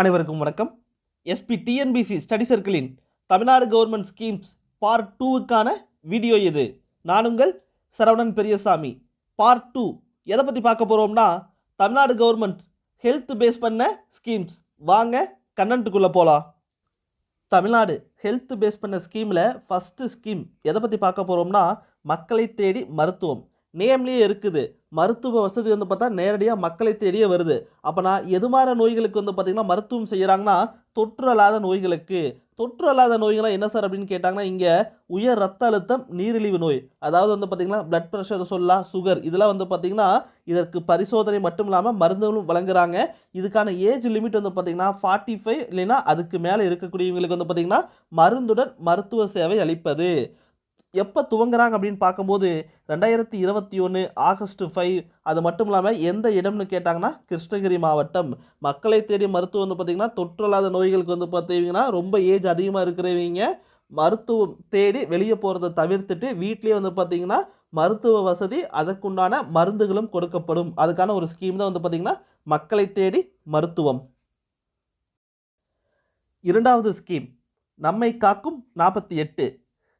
அனைவருக்கும் வணக்கம். SP TNPSC study சர்க்கிளின் தமிழ்நாடு கவர்மெண்ட் ஸ்கீம்ஸ் பார்ட் டூவுக்கான வீடியோ இது. நானுங்கள் சரவணன் பெரியசாமி. பார்ட் டூ எதை பற்றி பார்க்க போகிறோம்னா தமிழ்நாடு கவர்மெண்ட் ஹெல்த் பேஸ் பண்ண ஸ்கீம்ஸ் வாங்க கண்டென்ட்டுக்குள்ளே போகலாம் தமிழ்நாடு ஹெல்த் பேஸ் பண்ண ஸ்கீமில் ஃபஸ்ட்டு ஸ்கீம் எதை பற்றி பார்க்க போகிறோம்னா மக்களை தேடி மருத்துவம். நேம்லேயே இருக்குது. மருத்துவ வசதி வந்து பார்த்தா நேரடியாக மக்களை தேடியே வருது. அப்போனா எது மாதிரி நோய்களுக்கு வந்து பார்த்திங்கன்னா மருத்துவம் செய்கிறாங்கன்னா தொற்று அல்லாத நோய்களுக்கு. தொற்று அல்லாத நோய்கள்லாம் என்ன சார் அப்படின்னு கேட்டாங்கன்னா இங்கே உயர் ரத்த அழுத்தம் நீரிழிவு நோய். அதாவது வந்து பார்த்திங்கன்னா பிளட் ப்ரெஷர் சொல்லலாம் சுகர் இதெல்லாம் வந்து பார்த்திங்கன்னா இதற்கு பரிசோதனை மட்டும் இல்லாமல் மருந்துகளும் வழங்குறாங்க. இதுக்கான ஏஜ் லிமிட் வந்து பார்த்திங்கன்னா ஃபார்ட்டி ஃபைவ் இல்லைன்னா அதுக்கு மேலே இருக்கக்கூடியவங்களுக்கு வந்து பார்த்திங்கன்னா மருந்துடன் மருத்துவ சேவை அளிப்பது. எப்போ துவங்குறாங்க அப்படின்னு பார்க்கும்போது ரெண்டாயிரத்தி இருபத்தி ஒன்று ஆகஸ்ட் ஃபைவ் அது மட்டும் இல்லாமல் எந்த இடம்னு கேட்டாங்கன்னா கிருஷ்ணகிரி மாவட்டம். மக்களை தேடி மருத்துவம் வந்து பார்த்திங்கன்னா தொற்று இல்லாத நோய்களுக்கு வந்து பார்த்தீங்கன்னா ரொம்ப ஏஜ் அதிகமாக இருக்கிறவங்க மருத்துவம் தேடி வெளியே போகிறத தவிர்த்துட்டு வீட்லேயே வந்து பார்த்திங்கன்னா மருத்துவ வசதி அதற்குண்டான மருந்துகளும் கொடுக்கப்படும். அதுக்கான ஒரு ஸ்கீம் தான் வந்து பார்த்திங்கன்னா மக்களை தேடி மருத்துவம். இரண்டாவது ஸ்கீம் நம்மை காக்கும் நாற்பத்தி எட்டு.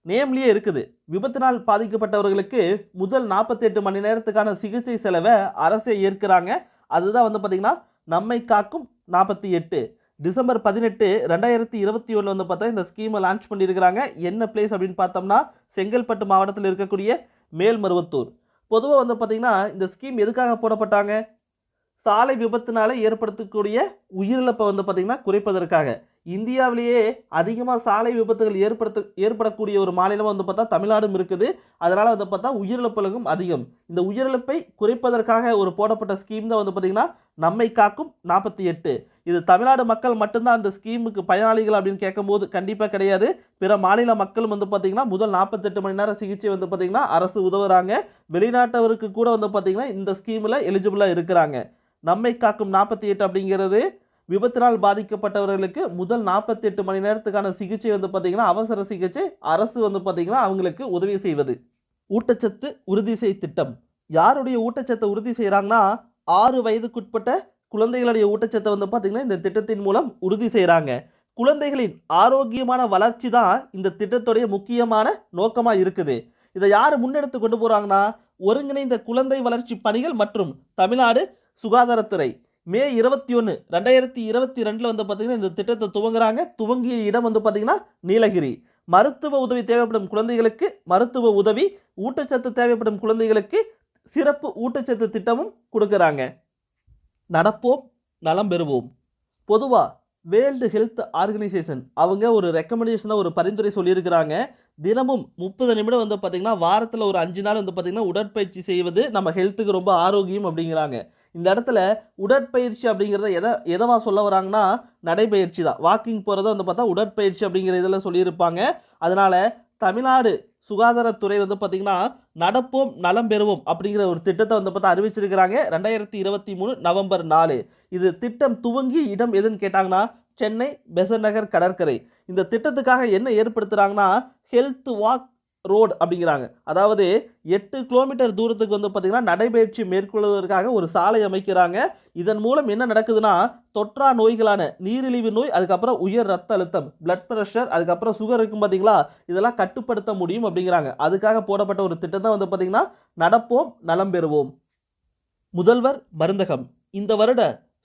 நேம்லேயே இருக்குது. விபத்தினால் பாதிக்கப்பட்டவர்களுக்கு முதல் நாற்பத்தெட்டு மணி நேரத்துக்கான சிகிச்சை செலவை அரசே ஏற்கிறாங்க. அதுதான் வந்து பார்த்திங்கன்னா நம்மை காக்கும் நாற்பத்தி எட்டு டிசம்பர் பதினெட்டு ரெண்டாயிரத்தி இருபத்தி ஒன்று வந்து பார்த்தா இந்த ஸ்கீமை லான்ச் பண்ணியிருக்கிறாங்க. என்ன பிளேஸ் அப்படின்னு பார்த்தோம்னா செங்கல்பட்டு மாவட்டத்தில் இருக்கக்கூடிய மேல்மருவத்தூர். பொதுவாக வந்து பார்த்திங்கன்னா இந்த ஸ்கீம் எதுக்காக போடப்பட்டாங்க? சாலை விபத்தினால ஏற்படுத்தக்கூடிய உயிரிழப்பை வந்து பார்த்திங்கன்னா குறைப்பதற்காக இந்தியாவிலேயே அதிகமாக சாலை விபத்துகள் ஏற்படுத்த ஏற்படக்கூடிய ஒரு மாநிலம் வந்து பார்த்தா தமிழ்நாடும் இருக்குது. அதனால் வந்து பார்த்தா உயிரிழப்புகளும் அதிகம். இந்த உயிரிழப்பை குறைப்பதற்காக ஒரு போடப்பட்ட ஸ்கீம் தான் வந்து பார்த்திங்கன்னா நம்மை காக்கும் நாற்பத்தி எட்டு. இது தமிழ்நாடு மக்கள் மட்டும்தான் அந்த ஸ்கீமுக்கு பயனாளிகள் அப்படின்னு கேட்கும்போது கண்டிப்பாக கிடையாது. பிற மாநில மக்களும் வந்து பார்த்திங்கன்னா முதல் நாற்பத்தெட்டு மணி நேரம் சிகிச்சை வந்து பார்த்திங்கன்னா அரசு உதவுறாங்க. வெளிநாட்டவருக்கு கூட வந்து பார்த்திங்கன்னா இந்த ஸ்கீமில் எலிஜிபிளாக இருக்கிறாங்க. நம்மை காக்கும் நாற்பத்தி எட்டு அப்படிங்கிறது விபத்தினால் பாதிக்கப்பட்டவர்களுக்கு முதல் நாற்பத்தெட்டு மணி நேரத்துக்கான சிகிச்சை வந்து பார்த்திங்கன்னா அவசர சிகிச்சை அரசு வந்து பார்த்திங்கன்னா அவங்களுக்கு உதவி செய்வது. ஊட்டச்சத்து உறுதி செய் திட்டம். யாருடைய ஊட்டச்சத்தை உறுதி செய்கிறாங்கன்னா ஆறு வயதுக்குட்பட்ட குழந்தைகளுடைய ஊட்டச்சத்தை வந்து பார்த்திங்கன்னா இந்த திட்டத்தின் மூலம் உறுதி செய்கிறாங்க குழந்தைகளின் ஆரோக்கியமான வளர்ச்சி தான் இந்த திட்டத்துடைய முக்கியமான நோக்கமாக இருக்குது. இதை யார் முன்னெடுத்து கொண்டு போகிறாங்கன்னா ஒருங்கிணைந்த குழந்தை வளர்ச்சி பணிகள் மற்றும் தமிழ்நாடு சுகாதாரத்துறை. மே இருபத்தி ஒன்று ரெண்டாயிரத்தி இருபத்தி ரெண்டில் வந்து பார்த்திங்கன்னா இந்த திட்டத்தை துவங்குறாங்க. துவங்கிய இடம் வந்து பார்த்திங்கன்னா நீலகிரி. மருத்துவ உதவி தேவைப்படும் குழந்தைகளுக்கு மருத்துவ உதவி ஊட்டச்சத்து தேவைப்படும் குழந்தைகளுக்கு சிறப்பு ஊட்டச்சத்து திட்டமும் கொடுக்குறாங்க. நடப்போம் நலம் பெறுவோம். பொதுவாக வேர்ல்டு ஹெல்த் ஆர்கனைசேஷன் அவங்க ஒரு ரெக்கமெண்டேஷனாக ஒரு பரிந்துரை சொல்லியிருக்கிறாங்க. தினமும் முப்பது நிமிடம் வந்து பார்த்திங்கன்னா வாரத்தில் ஒரு அஞ்சு நாள் வந்து பார்த்திங்கன்னா உடற்பயிற்சி செய்வது நம்ம ஹெல்த்துக்கு ரொம்ப ஆரோக்கியம் அப்படிங்கிறாங்க. இந்த இடத்துல உடற்பயிற்சி அப்படிங்கிறத எதை எதவா சொல்ல வராங்கன்னா நடைபயிற்சி தான். வாக்கிங் போகிறத வந்து பார்த்தா உடற்பயிற்சி அப்படிங்கிற இதில் சொல்லியிருப்பாங்க. அதனால் தமிழ்நாடு சுகாதாரத்துறை வந்து பார்த்திங்கன்னா நடப்போம் நலம் பெறுவோம் அப்படிங்கிற ஒரு திட்டத்தை வந்து பார்த்தா அறிவிச்சிருக்கிறாங்க. ரெண்டாயிரத்தி இருபத்தி மூணு நவம்பர் நாலு. இது திட்டம் துவங்கி இடம் எதுன்னு கேட்டாங்கன்னா சென்னை பெசன் நகர் கடற்கரை. இந்த திட்டத்துக்காக என்ன ஏற்படுத்துகிறாங்கன்னா ஹெல்த் வாக் ரோடு அப்படிங்கிறாங்க. அதாவது எட்டு கிலோமீட்டர் தூரத்துக்கு வந்து பார்த்திங்கன்னா நடைபயிற்சி மேற்கொள்வதற்காக ஒரு சாலை அமைக்கிறாங்க. இதன் மூலம் என்ன நடக்குதுன்னா தொற்றா நோய்களான நீரிழிவு நோய் அதுக்கப்புறம் உயர் ரத்த அழுத்தம் பிளட் ப்ரெஷர் அதுக்கப்புறம் சுகர் இருக்கும் பார்த்தீங்களா? இதெல்லாம் கட்டுப்படுத்த முடியும் அப்படிங்கிறாங்க. அதுக்காக போடப்பட்ட ஒரு திட்டம் தான் வந்து பார்த்திங்கன்னா நடப்போம் நலம் பெறுவோம். முதல்வர் மருந்தகம். இந்த வருட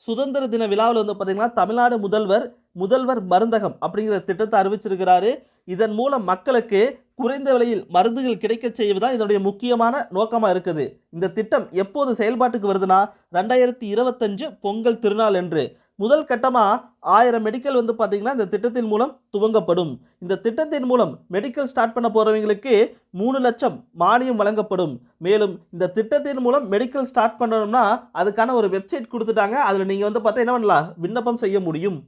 சுதந்திர தின விழாவில் வந்து பார்த்திங்கன்னா தமிழ்நாடு முதல்வர் முதல்வர் மருந்தகம் அப்படிங்கிற திட்டத்தை அறிவிச்சிருக்கிறாரு. இதன் மூலம் மக்களுக்கு குறைந்த விலையில் மருந்துகள் கிடைக்க செய்வதுதான் இதனுடைய முக்கியமான நோக்கமாக இருக்குது. இந்த திட்டம் எப்போது செயல்பாட்டுக்கு வருதுன்னா ரெண்டாயிரத்தி இருபத்தஞ்சு பொங்கல் திருநாள் என்று முதல் கட்டமாக ஆயிரம் மெடிக்கல் வந்து பார்த்திங்கன்னா இந்த திட்டத்தின் மூலம் துவங்கப்படும். இந்த திட்டத்தின் மூலம் மெடிக்கல் ஸ்டார்ட் பண்ண போகிறவங்களுக்கு மூணு லட்சம் மானியம் வழங்கப்படும். மேலும் இந்த திட்டத்தின் மூலம் மெடிக்கல் ஸ்டார்ட் பண்ணணும்னா அதுக்கான ஒரு வெப்சைட் கொடுத்துட்டாங்க. அதில் நீங்கள் வந்து பார்த்தா என்ன பண்ணலாம்? விண்ணப்பம் செய்ய முடியும்.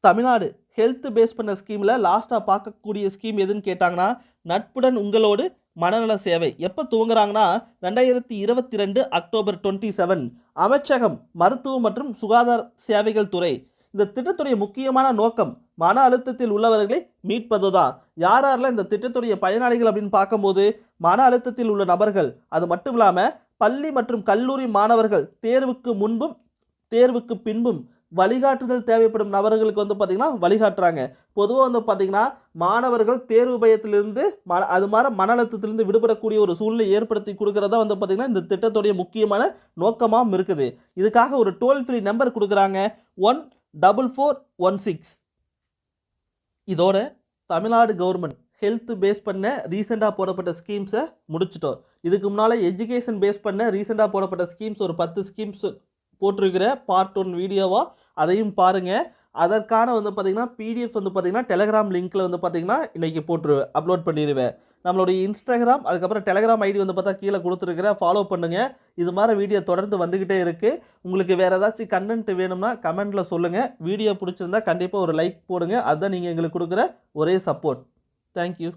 தமிழ்நாடு ஹெல்த் பேஸ் பண்ண ஸ்கீமில் லாஸ்ட்டாக பார்க்கக்கூடிய ஸ்கீம் எதுன்னு கேட்டாங்கன்னா நட்புடன் உங்களோடு மனநல சேவை. எப்போ துவங்குறாங்கன்னா ரெண்டாயிரத்தி இருபத்தி ரெண்டு அக்டோபர் டுவெண்ட்டி செவன் அமைச்சகம் மருத்துவம் மற்றும் சுகாதார சேவைகள் துறை. இந்த திட்டத்துடைய முக்கியமான நோக்கம் மன அழுத்தத்தில் உள்ளவர்களை மீட்பது தான் யார் யாரெல்லாம் இந்த திட்டத்துடைய பயனாளிகள் அப்படின்னு பார்க்கும்போது மன அழுத்தத்தில் உள்ள நபர்கள் அது மட்டும் இல்லாமல் பள்ளி மற்றும் கல்லூரி மாணவர்கள் தேர்வுக்கு முன்பும் தேர்வுக்கு பின்பும் வழிகாட்டுதல் தேவைப்படும் நபர்களுக்கு வந்து பார்த்திங்கன்னா வழிகாட்டுறாங்க. பொதுவாக வந்து பார்த்திங்கன்னா மாணவர்கள் தேர்வு பயத்திலிருந்து ம அது மாதிரி மன அழுத்தத்திலிருந்து விடுபடக்கூடிய ஒரு சூழ்நிலை ஏற்படுத்தி கொடுக்குறதா வந்து பார்த்திங்கன்னா இந்த திட்டத்துடைய முக்கியமான நோக்கமாகவும் இருக்குது. இதுக்காக ஒரு டோல் ஃப்ரீ நம்பர் கொடுக்குறாங்க. One double four one six. இதோட தமிழ்நாடு கவர்மெண்ட் ஹெல்த் பேஸ் பண்ண ரீசெண்டாக போடப்பட்ட ஸ்கீம்ஸை முடிச்சிட்டோம். இதுக்கு முன்னால் எஜுகேஷன் பேஸ் பண்ண ரீசெண்டாக போடப்பட்ட ஸ்கீம்ஸ் ஒரு பத்து ஸ்கீம்ஸ் போட்டிருக்கிற பார்ட் ஒன் வீடியோவாக அதையும் பாருங்கள் அதற்கான வந்து பார்த்திங்கன்னா பிடிஎஃப் வந்து பார்த்திங்கன்னா டெலகிராம் லிங்க்கில் வந்து பார்த்திங்கன்னா இன்றைக்கி போட்டுருவேன் அப்லோட் பண்ணிடுவேன் நம்மளுடைய இன்ஸ்டாகிராம் அதுக்கப்புறம் டெலகிராம் ஐடி வந்து பார்த்தா கீழே கொடுத்துருக்குறேன். ஃபாலோ பண்ணுங்கள் இது மாதிரி வீடியோ தொடர்ந்து வந்துக்கிட்டே இருக்குது உங்களுக்கு வேறு ஏதாச்சும் கண்டென்ட் வேணும்னா கமெண்ட்டில் சொல்லுங்கள் வீடியோ பிடிச்சிருந்தா கண்டிப்பாக ஒரு லைக் போடுங்க. அதுதான் நீங்கள் எங்களுக்கு கொடுக்குற ஒரே சப்போர்ட் தேங்க்யூ